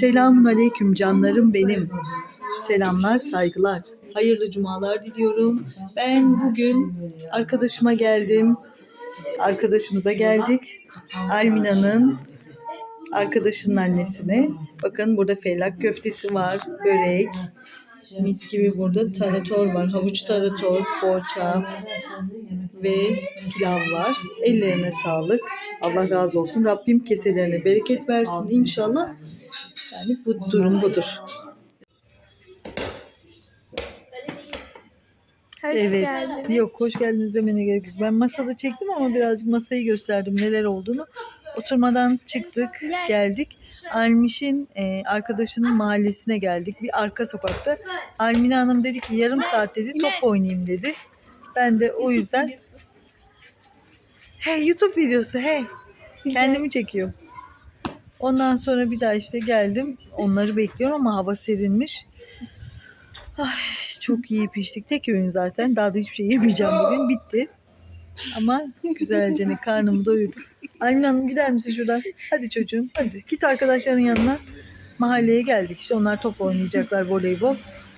Selamun aleyküm canlarım benim. Selamlar, saygılar. Hayırlı cumalar diliyorum. Ben bugün arkadaşıma geldim. Arkadaşımıza geldik. Almina'nın arkadaşının annesine. Bakın burada felak köftesi var, börek. Mis gibi burada tarator var. Havuç tarator, poğaça ve pilav var. Ellerine sağlık. Allah razı olsun. Rabbim keselerine bereket versin inşallah. Yani bu durum budur. Hoş evet. geldiniz. Yok hoş geldiniz demene gerek yok. Ben masada çektim ama birazcık masayı gösterdim neler olduğunu. Oturmadan çıktık, geldik. Almiş'in e, arkadaşının mahallesine geldik. Bir arka sokakta. Almine Hanım dedi ki yarım saat dedi top oynayayım dedi. Ben de o yüzden Hey YouTube videosu hey. Kendimi çekiyorum. Ondan sonra bir daha işte geldim. Onları bekliyorum ama hava serinmiş. Ay, çok iyi piştik. Tek öğün zaten. Daha da hiçbir şey yemeyeceğim bugün. Bitti. Ama güzelce ne karnımı doyurdum. Aylin Hanım gider misin şuradan? Hadi çocuğum hadi. Git arkadaşların yanına. Mahalleye geldik. İşte onlar top oynayacaklar voleybol.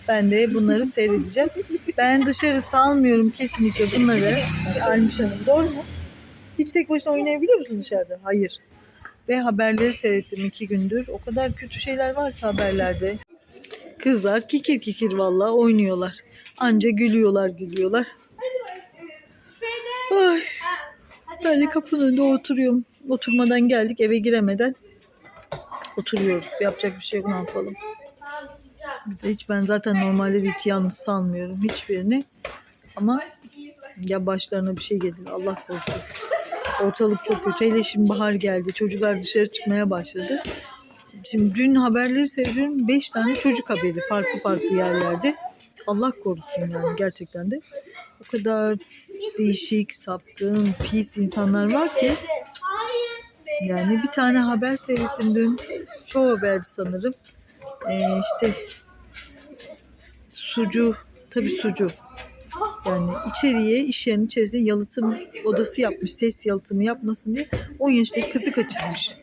Ben de bunları seyredeceğim. Ben dışarı salmıyorum kesinlikle bunları. Almış Hanım doğru mu? Hiç tek başına oynayabiliyor musun dışarıda? Hayır. Ve haberleri seyrettim iki gündür. O kadar kötü şeyler var ki haberlerde. Kızlar kikir kikir vallahi oynuyorlar. Anca gülüyorlar gülüyorlar. Ay. Ben de kapının önünde oturuyorum. Oturmadan geldik eve giremeden oturuyoruz. Yapacak bir şey yok ne yapalım. Hiç ben zaten normalde de hiç yalnız salmıyorum hiçbirini. Ama ya başlarına bir şey gelir Allah korusun. Ortalık çok kötü. Hele şimdi bahar geldi. Çocuklar dışarı çıkmaya başladı. Şimdi dün haberleri seyrediyorum. Beş tane çocuk haberi farklı farklı yerlerde. Allah korusun yani gerçekten de. O kadar değişik, sapkın, pis insanlar var ki. Yani bir tane haber seyrettim dün. Show haberdi sanırım. Ee, işte sucu, tabii sucu. Yani içeriye, iş yerinin içerisinde yalıtım odası yapmış. Ses yalıtımı yapmasın diye 10 yaşındaki kızı kaçırmış.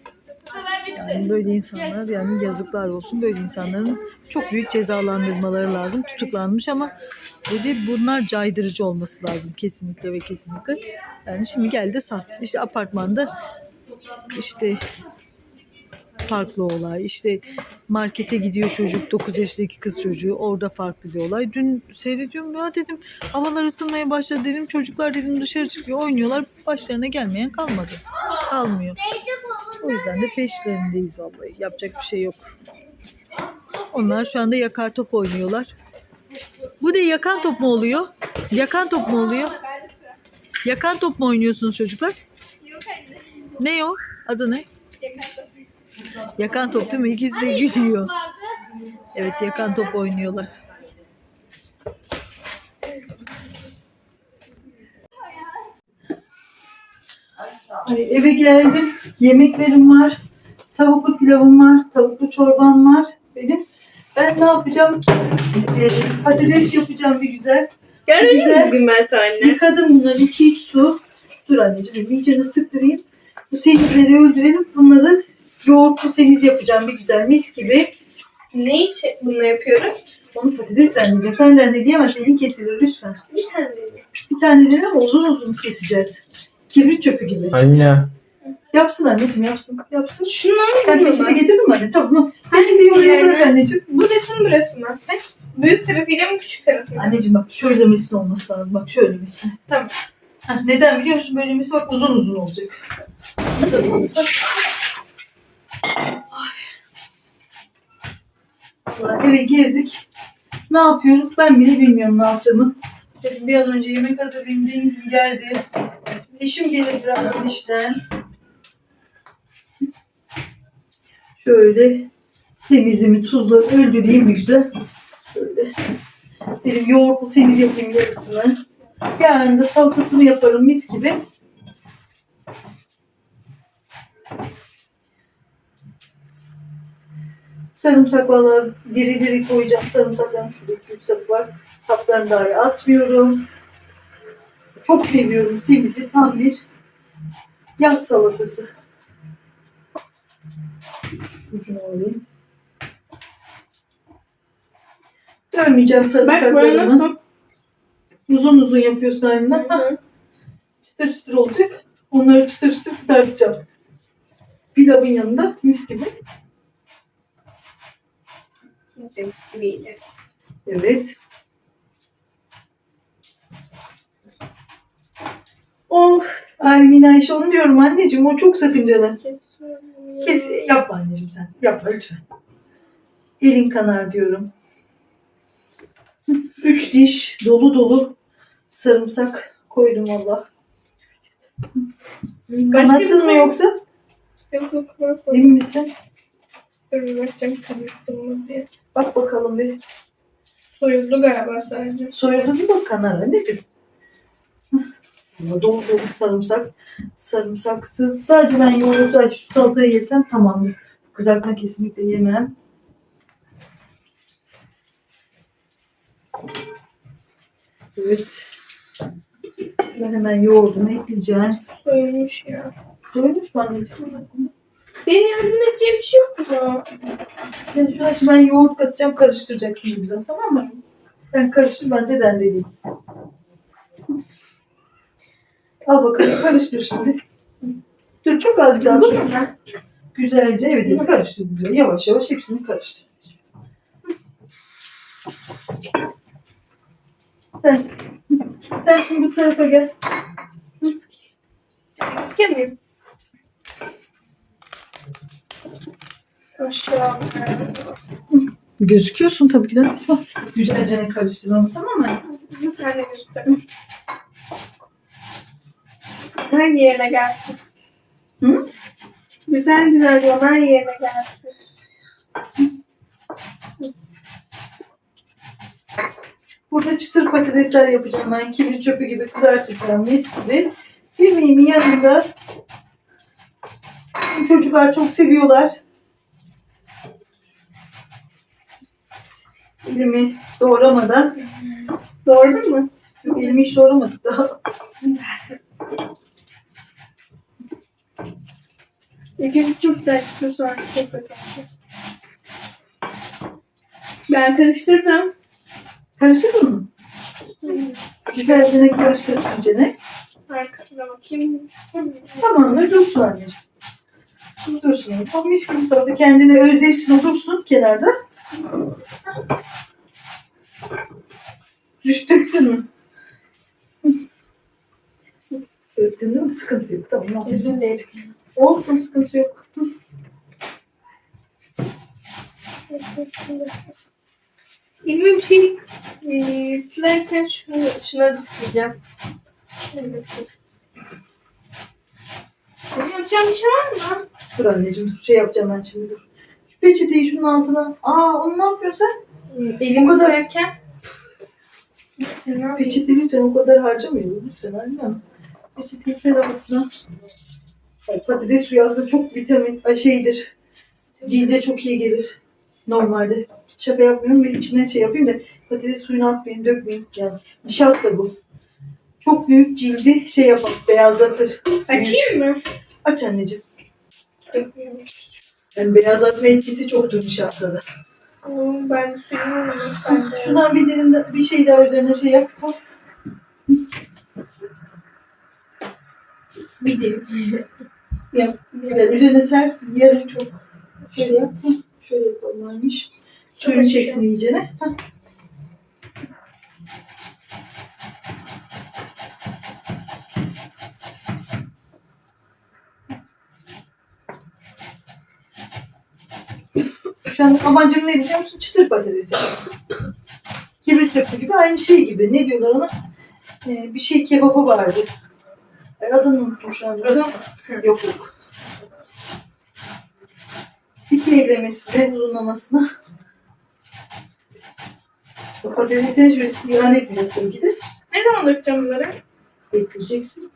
Yani böyle insanlar yani yazıklar olsun. Böyle insanların çok büyük cezalandırmaları lazım. Tutuklanmış ama dedi bunlar caydırıcı olması lazım kesinlikle ve kesinlikle. Yani şimdi geldi saf. İşte apartmanda işte farklı olay. İşte markete gidiyor çocuk 9 yaşındaki kız çocuğu orada farklı bir olay. Dün seyrediyorum ya dedim havalar ısınmaya başladı dedim çocuklar dedim dışarı çıkıyor oynuyorlar başlarına gelmeyen kalmadı. Kalmıyor. O yüzden de peşlerindeyiz vallahi. Yapacak bir şey yok. Onlar şu anda yakar top oynuyorlar. Bu ne yakan top mu oluyor? Yakan top mu oluyor? Yakan top mu oynuyorsunuz çocuklar? Yok anne. Ne o? Adı ne? Yakan Yakan top değil mi? İkisi de gülüyor. Evet yakan top oynuyorlar. Ay, eve geldim. Yemeklerim var. Tavuklu pilavım var. Tavuklu çorbam var. Benim. Ben ne yapacağım? Ee, patates yapacağım bir güzel. Görür Güzel. bugün ben seninle? Yıkadım bunları. iki iç su. Dur anneciğim. iyicene sıktırayım. Bu semizleri öldürelim. Bunları yoğurtlu semiz yapacağım bir güzel mis gibi. Ne için bunu yapıyoruz? Onu patates anneciğim. Sen rendeleyemezsin. Elin kesilir lütfen. Bir tane mi? Bir tane dedim ama uzun uzun keseceğiz. Kibrit çöpü gibi. Almina. Yapsın anneciğim yapsın. Yapsın. Şundan Sen mı peçete getirdin mi anne? Tamam. Oraya yerine? bırak anneciğim. Bu desin burası mı? Büyük tarafıyla mı küçük tarafıyla mı? Anneciğim bak şöyle mesle olması lazım. Bak şöyle mesle. Tamam. Heh, neden biliyor musun? Böyle mesle bak uzun uzun olacak. Ay. Eve girdik. Ne yapıyoruz? Ben bile bilmiyorum ne yaptığımı. Dedim bir an önce yemek hazırlayayım. Deniz geldi. Eşim gelir birazdan işten. Şöyle temizimi tuzla öldüreyim güzel. Şöyle. Dedim yoğurtlu semiz yapayım yarısını. Yarın da salatasını yaparım mis gibi. Sarımsak valla diri diri koyacağım. Sarımsaklarım şurada 2-3 sapı var. Saplarını dahi atmıyorum. Çok seviyorum semizi. Tam bir yaz salatası. Şunu alayım. Bak sarımsaklarımı. nasıl? Uzun uzun yapıyorsun. Hah, çıtır çıtır olacak. Onları çıtır çıtır kızartacağım. Pilavın yanında mis gibi. Gibi yiyeceğiz. Evet. Of. Ay Minayşe onu diyorum anneciğim. O çok sakıncalı. Kes, yapma anneciğim sen. Yapma lütfen. Elin kanar diyorum. Üç diş dolu dolu sarımsak koydum valla. Kanattın mı yoksa? Yok yok yok. Emin misin? Dur bakacağım karıştırma diye. Bak bakalım bir. Soyuldu galiba sadece. Soyuldu mu bak kanar anneciğim? Dolu dolu sarımsak. Sarımsaksız. Sadece ben yoğurdu şu salatayı yesem tamamdır. Kızartma kesinlikle yemem. Evet. Ben hemen yoğurdumu ekleyeceğim. Soyulmuş ya. Doymuş mu anneciğim? Benim yardım edeceğim bir şey yok mu? Ben şuna şimdi ben yoğurt katacağım karıştıracaksın güzel tamam mı? Sen karıştır ben de rendeleyeyim. Al bakalım karıştır şimdi. Dur çok az daha dur. Güzelce evet karıştır güzel. Yavaş yavaş hepsini karıştır. Sen, sen şimdi bu tarafa gel. Öfke Aşağı. Gözüküyorsun tabii ki de. Hah, Güzelce ne karıştıralım tamam mı? Bir tane göster. Her yerine gelsin. Hı? Güzel güzel diyorum her yerine gelsin. Burada çıtır patatesler yapacağım ben. Kibrit çöpü gibi kızartacağım mis gibi. Yemeğimin yanında çocuklar çok seviyorlar. Elimi doğramadan. Doğru mu? Yok, elimi hiç doğramadık daha. İlk çok güzel çıktı sonra çok kötü oldu. Ben karıştırdım. Karıştırdın mı? Güzelce ne karıştır ne? Arkasına bakayım. Tamamdır dursun anneciğim. Dursun. O mis gibi salata kendine özdeşsin o dursun kenarda. Düş döktün mü? Döktün değil mi? Sıkıntı yok. Tamam. Üzüm değil. Olsun sıkıntı yok. Bir şey e, silerken şunu, şuna da bir- Benim yapacağım bir şey var mı? Dur anneciğim dur. Şey yapacağım ben şimdi dur. Şu peçeteyi şunun altına. Aa onu ne yapıyorsun sen? Elimi O kadar- silerken Peçeteyi lütfen o kadar harcamayın. Lütfen hanım. Peçeteyi. Ay, Patates suyu aslında çok vitamin ay, şeydir. Cilde çok iyi gelir. Normalde. Şaka yapmıyorum ve içine şey yapayım da patates suyunu atmayın, dökmeyin. Yani nişasta bu. Çok büyük cildi şey yapar, beyazlatır. Açayım mı? Aç anneciğim. Yani beyazlatma etkisi çoktur nişastada. Oo, Ben suyumu unuttum. Şundan bir dilim de- bir şey daha üzerine şey yap. Hop. Bir dilim. Yap. Evet, üzerine ser. Yarın çok. Şöyle yap. Şöyle yapalımlarmış. Suyunu çeksin iyicene. Hah. Şu an amacım ne biliyor musun? Çıtır patates yapmak. Kibrit köfte gibi aynı şey gibi. Ne diyorlar ona? Ee, bir şey kebabı vardı. Ay, adını unuttum şu anda. Adam Yok yok. İki eylemesine, uzunlamasına. O patatesin hiçbirisi ilan etmiyor tabii ki de. ne zaman dökeceğim bunları? Bekleyeceksin.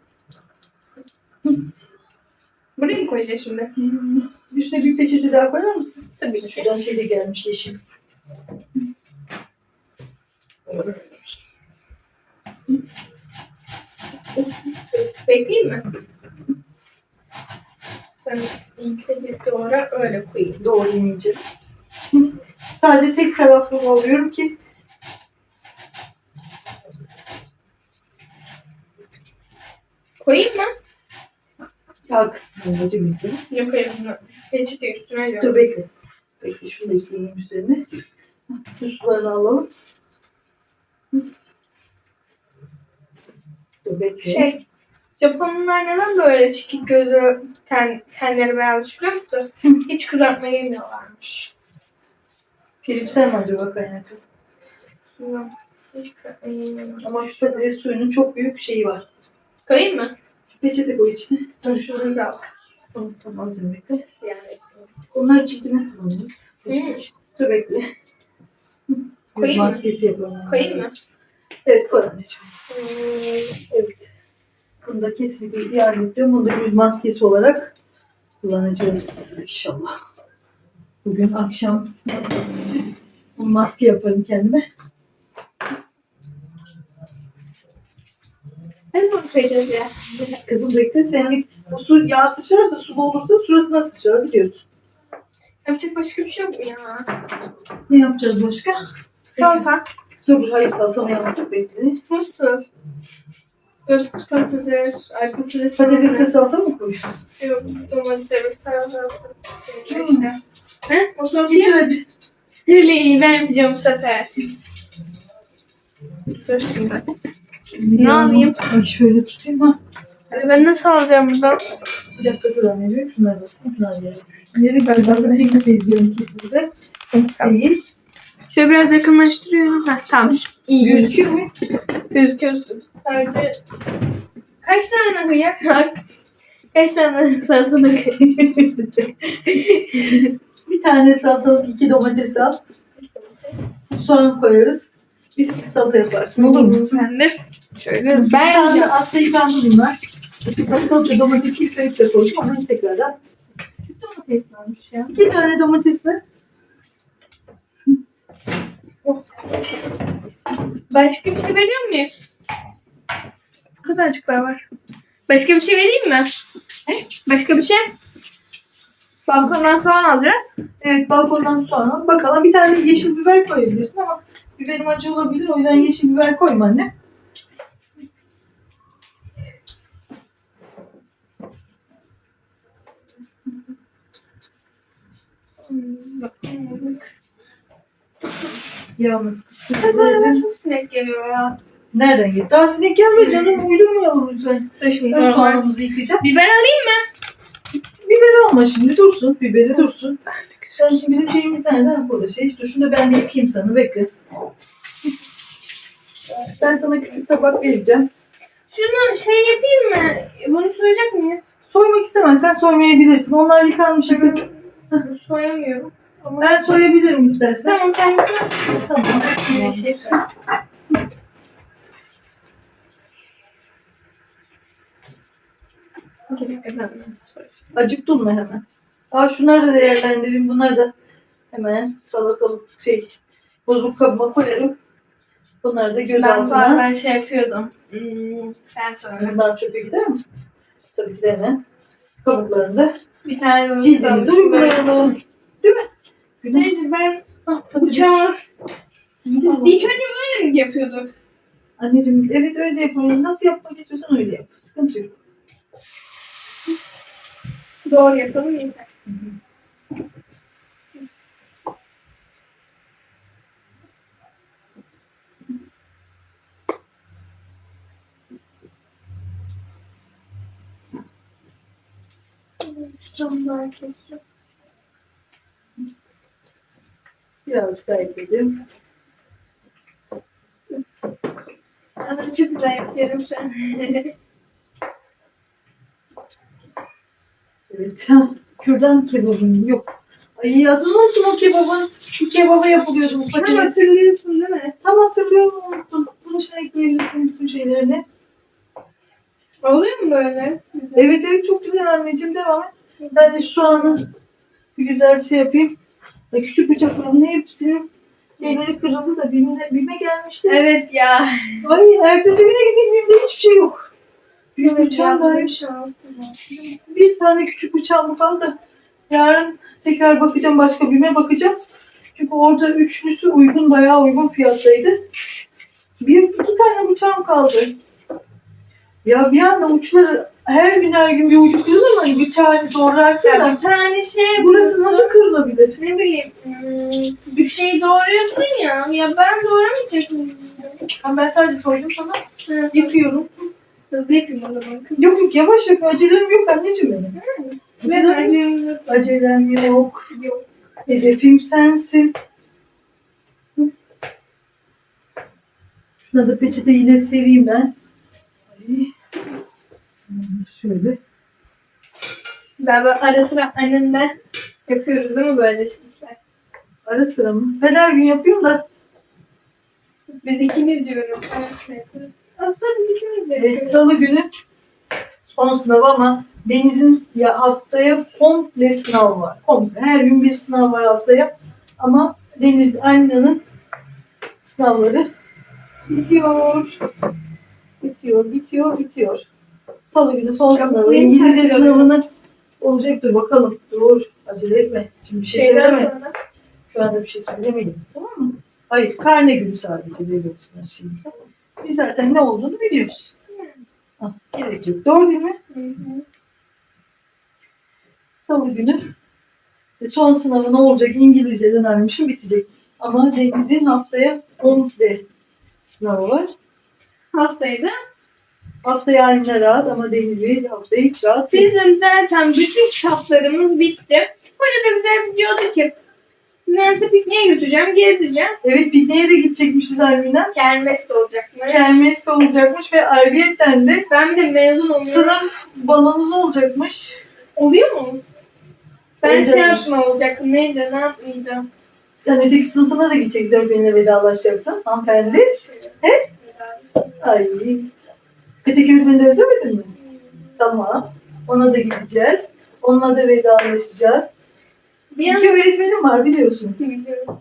Buraya mı koyacağız şimdi? Hmm. Üstüne bir peçete daha koyar mısın? Tabii ki. Şuradan şey de gelmiş yeşil. Bekleyeyim mi? Ben ilk önce doğru öyle koyayım. Doğrayayım iyice. Sadece tek taraflı alıyorum ki Koyayım mı? Yağ kısmını acı koyayım bunu? Peçete üstüne göre. Dur bekle. Bekle şunu da ekleyeyim üzerine. Tuz sularını alalım. Dur bekle. Şey, Japonlar neden böyle çekik gözü ten, tenleri beyaz biliyor musun? Hiç kızartma yemiyorlarmış. Pirinçler mi acaba kaynaklı? Bilmiyorum. Hiç kızartma yemiyorlar. Ama şu patates suyunun çok büyük şeyi var. Koyayım mı? Peçete koy içine. Dur şunu da al. Azıcık bekle. Yani. Onlar çitimi kullanırız. Dur bekle. Yüz Koyayım mı? maskesi yapalım. Koyayım mı? Evet koy anneciğim. Evet. Bunu da kesinlikle ihtiyaç edeceğim. Bunu da yüz maskesi olarak kullanacağız inşallah. Bugün akşam bu maske yaparım kendime. Ne zaman koyacağız ya? Kızım bekle senin bu su yağ sıçrarsa su olursa suratına sıçrar biliyorsun. Yapacak başka bir şey yok mu ya? Ne yapacağız başka? Salata. Dur hayır salatamı yaptık bekle. Mısır. Yok patates. Ay patates. Patatesle salata mı koyuyorsun? Yok domates. Salata. İşte. He? O Getir hadi. Öyle iyi ben yapacağım bu sefer. Dur şimdi. Ne yapayım? Ay şöyle tutayım ha. Hadi ben nasıl alacağım buradan? Bir dakika dur anneciğim. Şunları bakayım. Şunlar yere düştü. Galiba ben hepimiz izliyorum kesinlikle. Değil. Şöyle biraz yakınlaştırıyorum. Heh, tamam. İyi. Gözüküyor mu? Gözüküyorsun. Sadece kaç tane koyacak? Kaç tane koyacak? bir tane salatalık, iki domates al. Soğan koyarız. Biz salata yaparsın olur mu? Ben de şöyle Ben aslında yıkandı bunlar. Domatesi yıkayıp da koydum ama tekrardan. Küçük domates varmış ya. İki tane domates ver. Başka bir şey veriyor muyuz? Bu kadarcıklar var. Başka bir şey vereyim mi? He? Başka bir şey? Balkondan soğan alacağız. Evet balkondan soğan al. Bakalım bir tane yeşil biber koyabilirsin ama biberim acı olabilir. O yüzden yeşil biber koyma anne. Yağımız Bu arada çok sinek geliyor ya. Nereden geldi? Daha sinek gelmedi canım. Uydurmayalım lütfen. Şimdi. Ben soğanımızı yıkayacağım. Biber alayım mı? Biberi alma şimdi dursun. Biberi dursun. Sen şimdi bizim şeyimiz nerede? Ha, burada şey. Dur şunu da ben bir yıkayayım sana. Bekle. Ben sana küçük tabak vereceğim. Şunu şey yapayım mı? Bunu soyacak mıyız? Soymak istemezsen soymayabilirsin. Onlar yıkanmış gibi. Soyamıyorum. Ama Ben soyabilirim istersen. Tamam sen Tamam. bir şey söyle. Acıktın mı hemen? Aa şunları da değerlendireyim. Bunları da hemen salatalık şey bozuk kabıma koyarım. Bunları da göz Ben altına. bazen şey yapıyordum. Hmm, sen söyle. Bundan çöpe gider mi? Tabii ki de hemen kabuklarını da Bir tane de cildimize uygulayalım. Değil mi? Güney. Neydi ben Ah, Tamam. ilk önce böyle mi yapıyorduk? Anneciğim evet öyle yapalım. Nasıl yapmak istiyorsan öyle yap. Sıkıntı yok. Doğru yapalım yeter. Tamam daha keseceğim. Birazcık daha ekledim. Çok güzel yapıyorum şu an. Evet. Kürdan kebabın yok. Ay adını unuttum o kebabın. Bir kebaba yapılıyordu bu Sen patates. hatırlıyorsun değil mi? Tam hatırlıyorum unuttum. Bunun içine ekleyebilirsin bütün şeylerini. Oluyor mu böyle? Güzel. Evet evet çok güzel anneciğim devam et. Ben de şu soğanı bir güzel şey yapayım. Ya küçük bıçakların hepsinin şeyleri kırıldı da birine, birine gelmişti. Evet ya. Ay ertesi güne gideyim birinde hiçbir şey yok. Bıçağım bir şansım var. bir tane küçük bıçağım kaldı. Yarın tekrar bakacağım başka birine bakacağım. Çünkü orada üçlüsü uygun bayağı uygun fiyattaydı. Bir iki tane bıçağım kaldı. Ya bir anda uçları her gün her gün bir ucu kırılır mı? Hani bıçağı doğrarsın da. bir tane şey Burası nasıl kırılabilir? ne bileyim hmm, bir şey doğruyorsun ya. Ya ben doğramayacak mıyım? Ha, Ben sadece soydum sana. Hı. Yıkıyorum. Hızlı yapayım o zaman. Yok yok yavaş yap. Acelem yok anneciğim benim. Ne Acelem yok. Acelem yok. Yok. Hedefim sensin. Şuna da peçete yine sereyim ben. Şöyle. Ben böyle ara sıra annemle yapıyoruz değil mi böyle işler? Ara sıra mı? Ben her gün yapıyorum da. Biz ikimiz diyorum. Aslında biz ikimiz de Evet, yapıyoruz. Salı günü son sınav ama Deniz'in ya haftaya komple sınav var. Komple. Her gün bir sınav var haftaya. Ama Deniz Ayna'nın sınavları bitiyor. Bitiyor, bitiyor, bitiyor. Salı günü son Çok sınavı. İngilizce takip sınavını olacaktır bakalım. Dur. Acele etme. Şimdi bir şey Şeyden söyleme. sonra. Şu anda bir şey söylemedim. Tamam mı? Hayır. Karne günü sadece veriyorsun her şeyi. Biz zaten ne olduğunu biliyoruz. Ah, gerek yok. Doğru değil mi? Hı hı. Salı günü e, son sınavı ne olacak? İngilizceden almışım bitecek. Ama Deniz'in haftaya komple sınavı var. Haftaydı. Haftaya aynı rahat ama Deniz'i haftaya hiç rahat değil. Bizim zaten bütün kitaplarımız bitti. Hoca da bize diyordu ki Mert'i pikniğe götüreceğim, gezdireceğim. Evet pikniğe de gidecekmişiz Almina. Kermes de olacakmış. Kermes de olacakmış ve ayrıyeten de Ben de mezun oluyorum. sınıf balonumuz olacakmış. Oluyor mu? Ben Evet, şey yapma olacaktım. Neydi? Ne yapmayacağım? Sen öteki sınıfına da gideceksin. Öğretmenine vedalaşacaksın. Hanımefendi. Ay. Öteki de özlemedin mi? Tamam. Ona da gideceğiz. Onunla da vedalaşacağız. Bir an İki öğretmenim var biliyorsun. Biliyorum.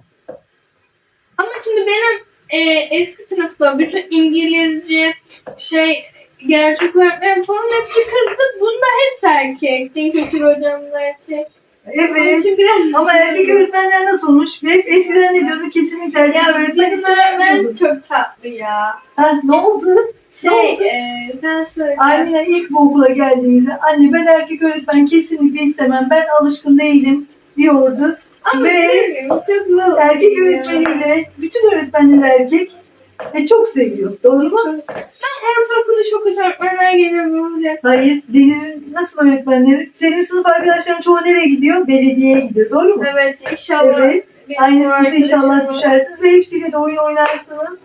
Ama şimdi benim e, eski sınıfta bütün İngilizce şey gerçek öğretmen falan hepsi kızdı. Bunda hepsi erkek. Din kültürü hocam da erkek. Onun Evet. için biraz Ama erkek öğretmenler nasılmış? Hep eskiden ne diyordu? Kesinlikle erkek ya öğretmen bizim öğretmen istemiyordu. çok tatlı ya. Ha, ne oldu? Şey, e, sen söyle. Almina ilk bu okula geldiğimizde anne ben erkek öğretmen kesinlikle istemem. Ben alışkın değilim diyordu. Ama ve çok. Erkek öğretmeniyle bütün öğretmenler erkek ve çok seviyor. Doğru mu? Ben ortaokulda çok kötü öğretmenler geliyor böyle. Hayır. Deniz'in nasıl öğretmenleri? Senin sınıf arkadaşların çoğu nereye gidiyor? Belediyeye gidiyor. Doğru mu? Evet inşallah. Evet. benim Aynı sınıfta arkadaşım inşallah var. düşersiniz ve hepsiyle de oyun oynarsınız.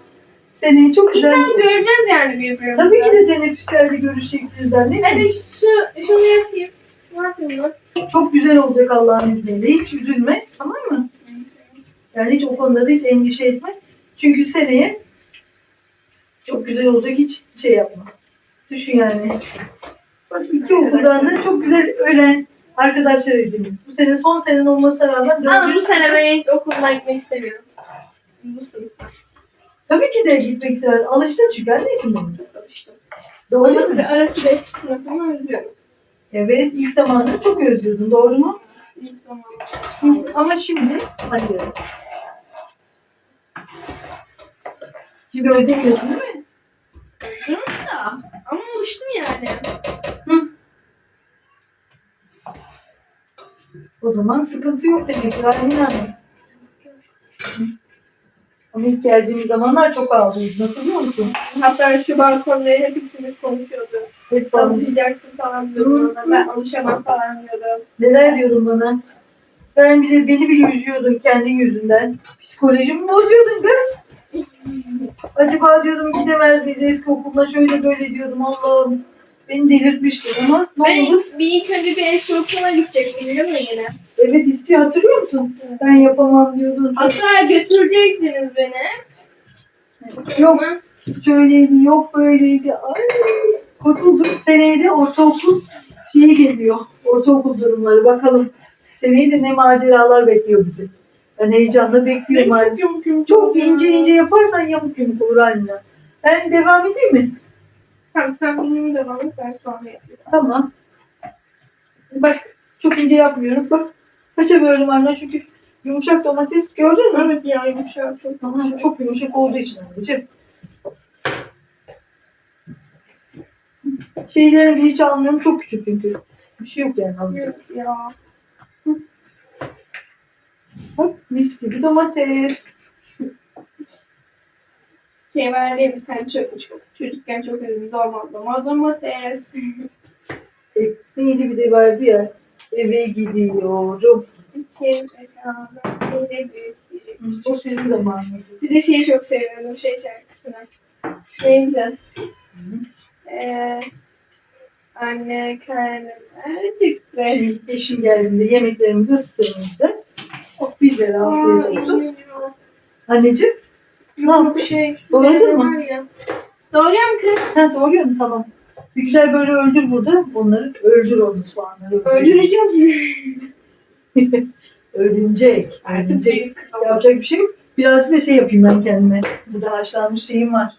Seneyi çok güzel. İlla göreceğiz yani birbirimizi. Tabii ki de teneffüslerde görüşeceksiniz anne. Hadi şu, şunu yapayım. Ne yapayım? Çok güzel olacak Allah'ın izniyle. Hiç üzülme. Tamam mı? Yani hiç o konuda da hiç endişe etme. Çünkü seneye çok güzel olacak. Hiç şey yapma. Düşün yani. Bak iki okuldan da çok güzel öğren arkadaşlar edindin. Bu sene son senin olmasına rağmen Ama bu sene ben hiç okuluna gitmek istemiyorum. Bu sınıf. Tabii ki de gitmek istedim. Alıştın çünkü anneciğim benim. işte. Doğru Ama mu? tabii arası da sınıfımı özlüyorum. Evet ilk zamanlarda çok özlüyordun. Doğru mu? İlk zaman. Hı, Ama şimdi hayır. Şimdi ödemiyorsun değil mi? Özlüyorum da. Ama alıştım yani. O zaman sıkıntı yok demek ki Ramin Hanım. Ama ilk geldiğimiz zamanlar çok ağlıyordun. Hatırlıyor musun? Hatta şu balkonda hep ikimiz konuşuyorduk. Hep. Alışacaksın falan diyordun bana. Ben alışamam falan diyordum. Neler diyordun bana? Ben bile beni bile üzüyordun kendi yüzünden. Psikolojimi bozuyordun kız. Acaba diyordum gidemez miyiz eski okuluna şöyle böyle diyordum Allah'ım. Beni delirtmiştin ama ne Ben oldu? bir ilk önce bir eski okuluna gidecek biliyor musun yine? Evet istiyor hatırlıyor musun? Ben yapamam diyordun. Hatta götürecektiniz beni. Yok şöyleydi yok böyleydi. Ay kurtulduk. Seneye de ortaokul şeyi geliyor. Ortaokul durumları bakalım. Seneye de ne maceralar bekliyor bizi. Ben heyecanla bekliyorum. Ben Çok, yumuk yumuk çok ince ince yaparsan yamuk yumuk olur haline. Ben devam edeyim mi? Tamam sen bunu devam et ben soğanı yapıyorum. Tamam. Bak çok ince yapmıyorum. Bak kaça böldüm anne çünkü yumuşak domates gördün mü? Evet ya yumuşak çok yumuşak. çok yumuşak olduğu için anneciğim. Şeylerini de hiç almıyorum. Çok küçük çünkü. Bir şey yok yani alacak. Yok ya. Bak mis gibi domates. Şey ya bir tane çok, çok çocukken çok özledim dolma dolma domates. E, neydi bir de vardı ya. Eve gidiyorum. O sizin zamanınız. Bir de şeyi çok seviyordum şey şarkısını. Neydi? Ee, anne karnım acıktı. Benim eşim geldiğinde yemeklerimi ısıtırımızda. Oh bir oldu. inanıyorum. Anneciğim. Ne bir şey. Doğradın mı? Doğruyor mu kız? Ha doğruyor mu? Tamam. Bir güzel böyle öldür burada. Onları öldür onu soğanları. öldür. Öldüreceğim sizi. Öldürecek. Öldürecek. Yapacak bir şey yok. Birazcık da şey yapayım ben kendime. Burada haşlanmış şeyim var.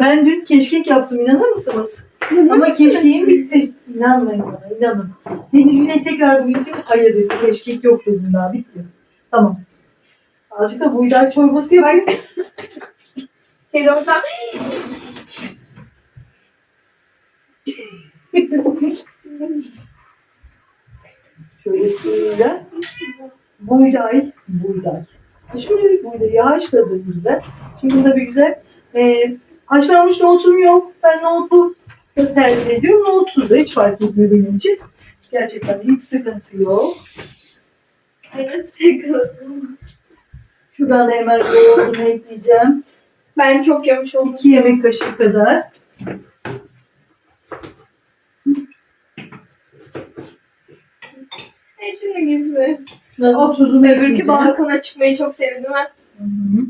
Ben dün keşkek yaptım inanır mısınız? Ama keşkeğim bitti. İnanmayın bana inanın. Deniz Güney tekrar bu ise hayır dedi. Keşkek yok dedim daha bitti. Tamam. Azıcık da buğday çorbası yapayım. Olsa Şöyle suyuyla. Buğday. Buğday. Şöyle bir buğdayı haşladım güzel. Şimdi bunda bir güzel e, haşlanmış nohutum yok. Ben nohutu da tercih ediyorum. Nohutsuz da hiç fark etmiyor benim için. Gerçekten hiç sıkıntı yok. Evet, sıkıldım. Şuradan da hemen yoğurdumu ekleyeceğim. Ben çok yemiş oldum. 2 yemek kaşığı kadar. E şimdi gizli. Da tuzumu Öbürkü ekleyeceğim. balkona çıkmayı çok sevdim ha. Hı hı.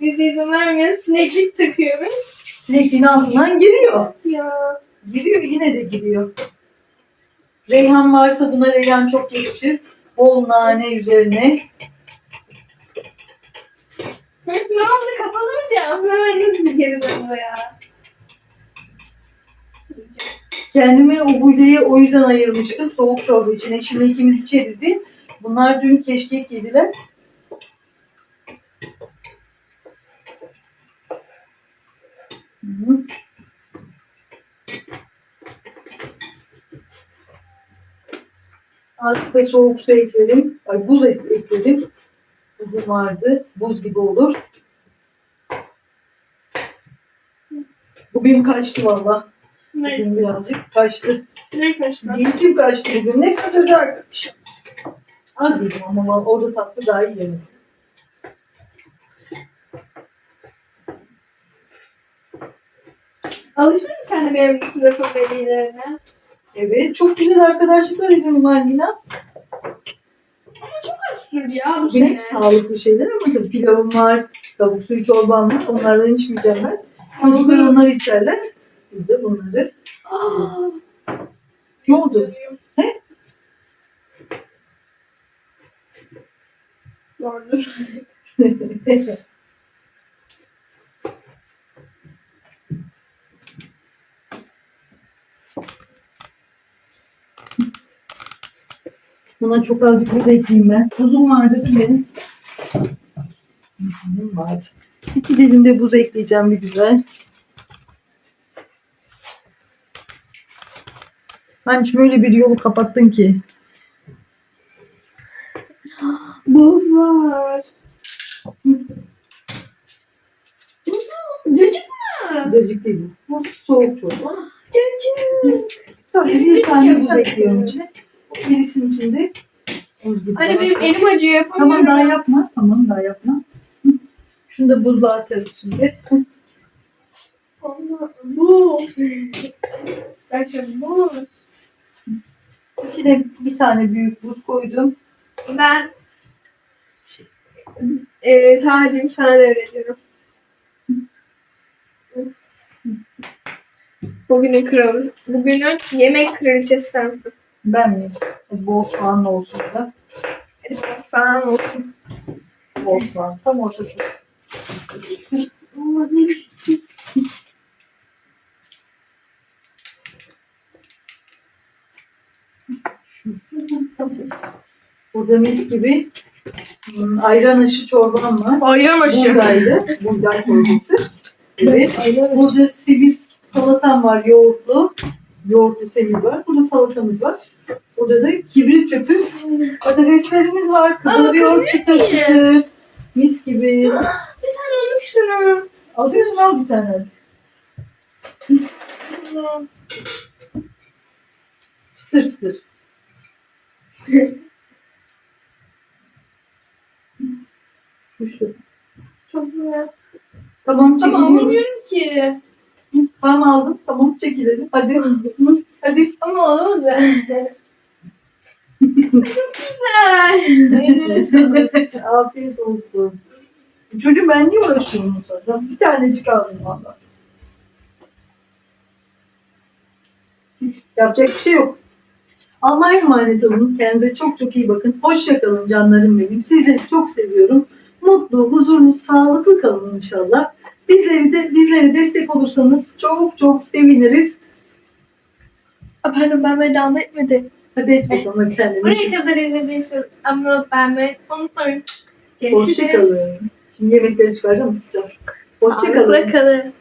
Biz de izin vermiyor. Sineklik takıyoruz. Sinekliğin altından giriyor. Ya. Giriyor yine de giriyor. Reyhan varsa buna reyhan çok yakışır. Bol nane üzerine. ne oldu kapalı mı cam? Hemen nasıl geri döndü ya? Kendime o buğdayı o yüzden ayırmıştım. Soğuk çorba için. Eşimle ikimiz içeridi. Bunlar dün keşkek yediler. Hı. Artık ve soğuk su eklerim. Ay buz eklerim. Buzum vardı. Buz gibi olur. Bugün kaçtı valla. Bugün birazcık kaçtı. Ne kaçtı? Giydim kaçtı bugün. Ne kaçacak? Az yedim ama orada tatlı daha iyi yedim. Alıştın mı sen de benim sınıfın velilerine? Evet çok güzel arkadaşlıklar edindim Almina. Ama çok az sürdü ya bu Bugün sene. hep sağlıklı şeyler ama tabii pilavım var, tavuk suyu çorbam var. Onlardan içmeyeceğim ben. Çocuklar onları içerler. Biz de bunları. Aa, ne oldu? Doğrudur. Buna çok azıcık buz ekleyeyim ben. Tuzum vardı değil mi benim? Tuzum vardı. İki dilim de buz ekleyeceğim bir güzel. Ben şimdi öyle bir yolu kapattın ki. Buz var. Cacık mı? Cacık değil. Bu soğuk çorba. Cacık. Sadece bir tane buz ekliyorum içine. Birisinin içinde. Anne benim elim acıyor yapamıyorum. Tamam daha yapma. Tamam daha yapma. Şunu da buzluğa atarız şimdi. Allah, Buz. Ben şimdi buz. İçine bir tane büyük buz koydum. Ben e, tacım sana devrediyorum. Bugünün kralı. Bugünün yemek kraliçesi sensin. Ben mi? Bol soğanlı olsun da. Hadi sana olsun. Bol soğan. Tam ortası. Allah ne güzel. Burada mis gibi hmm, ayran aşı çorbam var. Ayran Buğdaylı, buğday çorbası. Evet. Burada semiz salatam var yoğurtlu. Yoğurtlu semiz var. Burada salatamız var. Burada da kibrit çöpü. Patateslerimiz var. Kızarıyor çıtır çıtır. Mis gibi. Bir tane istiyorum. Alacaksın al bir tane. Çıtır çıtır. Şu. Çok güzel. Tamam Tamam çekiliyorum. anlamıyorum ki. Tamam aldım. Tamam çekilelim. Hadi. Hadi. Ama olmadı. Çok güzel. Afiyet olsun. Çocuğum ben niye uğraşıyorum sonra? Bir tanecik aldım valla. Yapacak bir şey yok. Allah'a emanet olun. Kendinize çok çok iyi bakın. Hoşça kalın canlarım benim. Sizleri çok seviyorum. Mutlu, huzurlu, sağlıklı kalın inşallah. Bizleri de bizlere destek olursanız çok çok seviniriz. Pardon ben böyle devam etmedi. Hadi et bakalım de. Buraya kadar izlediyseniz abone olup beğenmeyi unutmayın. Hoşça kalın. Şimdi yemekleri çıkaracağım ısıtacağım. Hoşça kalın. Sağlıkla kalın.